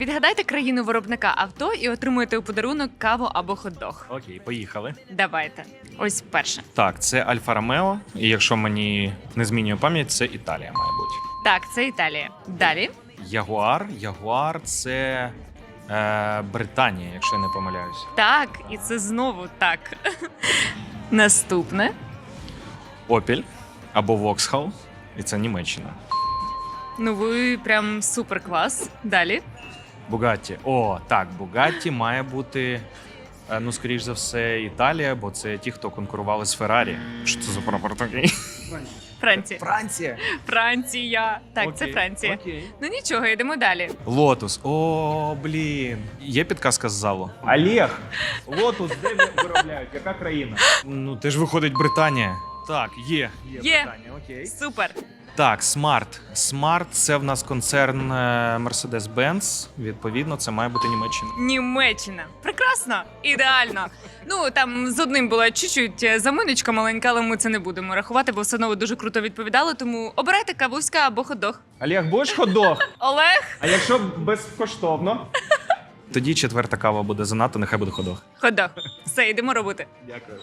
Відгадайте країну виробника авто і отримуєте у подарунок каву або хот-дог. Окей, поїхали. Давайте. Ось перше. Так, це Альфа Ромео, і якщо мені не змінює пам'ять, це Італія, має бути. Так, це Італія. Далі. Ягуар. Ягуар це е, Британія, якщо я не помиляюсь. Так, і це знову так. Наступне. Опіль або Воксхал, і це Німеччина. Ну, ви прям супер клас. Далі. Бугатті. О, так, Бугатті має бути. е, Ну, скоріш за все, Італія, бо це ті, хто конкурували з Феррарі. Що це за прапор такий? Франція. Франція. Франція. Так, це Окей, Франція. Окей. Ну нічого, йдемо далі. Лотус. О, блін. Є підказка з залу. Олег, лотус де виробляють? Яка країна? Ну, теж виходить Британія. Так, є. Є. питання, окей. Супер. Так, Smart. Smart – це в нас концерн е, Mercedes-Benz. Відповідно, це має бути Німеччина. Німеччина. Прекрасно, ідеально. Ну там з одним була чуть-чуть е, заминочка маленька, але ми це не будемо рахувати, бо все одно ви дуже круто відповідали. Тому обирайте кавуська або хот-дог. Олег, будеш хот-дог? Олег, А якщо безкоштовно? Тоді четверта кава буде занадто, нехай буде ходох. хот-дог. Все, йдемо робити. Дякую.